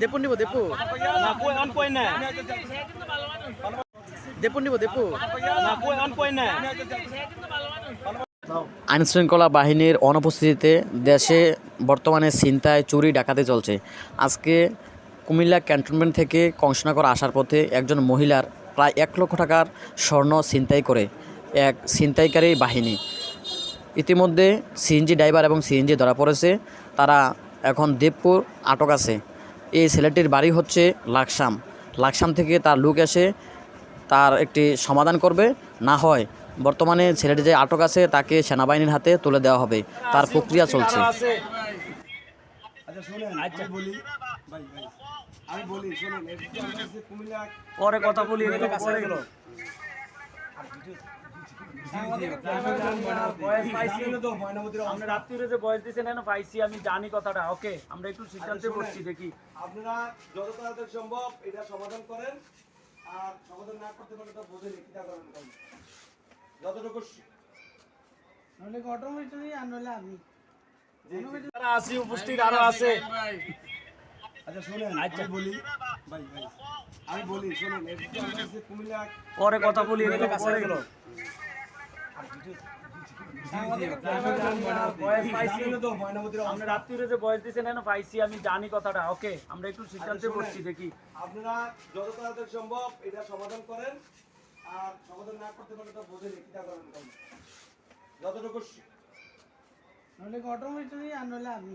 দেপু নিব দেপু। নিব, দেপু। না কই অন কই না আইন শৃঙ্খলা বাহিনীর অনুপস্থিতিতে দেশে বর্তমানে ছিনতাই, চুরি, ডাকাতি চলছে। আজকে কুমিল্লা ক্যান্টনমেন্ট থেকে কংসনগর আসার পথে একজন মহিলার প্রায় এক লক্ষ টাকার স্বর্ণ ছিনতাই করে এক ছিনতাইকারী বাহিনী। ইতিমধ্যে সিএনজি ড্রাইভার এবং সিএনজি ধরা পড়েছে। তারা এখন দেবপুর আটক আছে। এই ছেলেটির বাড়ি হচ্ছে লাকসাম। লাকসাম থেকে তার লোক এসে তার একটি সমাধান করবে। না হয় বর্তমানে ছেলেটি যে আটক আছে তাকে সেনাবাহিনীর হাতে তুলে দেওয়া হবে। তার প্রক্রিয়া চলছে। আচ্ছা শুনেন বলি ভাই ভাই আমি বলি শুনেন এটা তো আমার কাছে পরে কথা বলি এটা তো পরে গেল তো ময়নামতির আমরা রাত্রিরে যে বয়স দিয়েছেন না পাইছি আমি জানি কথাটা ওকে আমরা একটু সিদ্ধান্তে বসছি দেখি। আপনারা যত তাড়াতাড়ি সম্ভব এটা সমাধান করেন আর সমাধান না করতে পারলে তো বোঝেন কিটা করেন যতটুকু স- অটোমেটিকলি আর নইলে আমি। যারা আছি উপস্থিত আরও আছে। আচ্ছা শুনেন আমি বলি ভাই ভাই আমি বলি শুনেন এটা তো আমার কাছে কুমিল্লা পরে কথা বলি। এটা গেল তো ময়নামতির আমরা রাত্রিরে যে বয়স দিয়েছেন না পাইছি আমি জানি কথাটা ওকে আমরা একটু সিদ্ধান্তে বসছি দেখি। আপনারা যত তাড়াতাড়ি সম্ভব এটা সমাধান করেন আর সমাধান না করতে পারলে তো বোঝেন কিটা করেন যতটুকু নইলে অটোমেটিকলি আর নইলে আমি